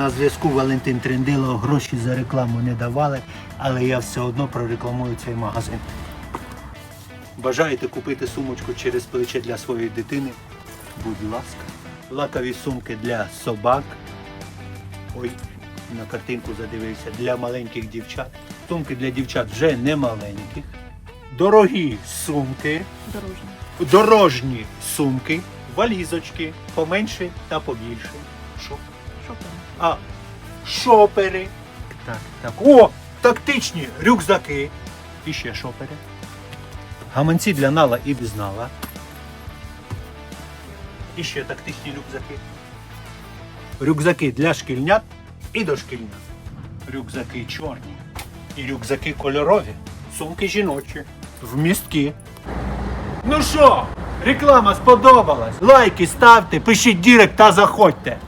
На зв'язку Валентин Трендило гроші за рекламу не давали, але я все одно прорекламую цей магазин. Бажаєте купити сумочку через плече для своєї дитини? Будь ласка. Лакові сумки для собак. Ой, на картинку задивився. Для маленьких дівчат. Сумки для дівчат вже не маленьких. Дорогі сумки. Дорожній. Дорожні сумки. Валізочки поменше та побільше. Що? А, шопери. Так, так. О, тактичні рюкзаки. І ще шопери. Гаманці для нала і без нала. І ще тактичні рюкзаки. Рюкзаки для шкільнят і дошкільнят. Рюкзаки чорні. І рюкзаки кольорові. Сумки жіночі. Вмістки. Ну що, реклама сподобалась? Лайки ставте, пишіть дірект та заходьте.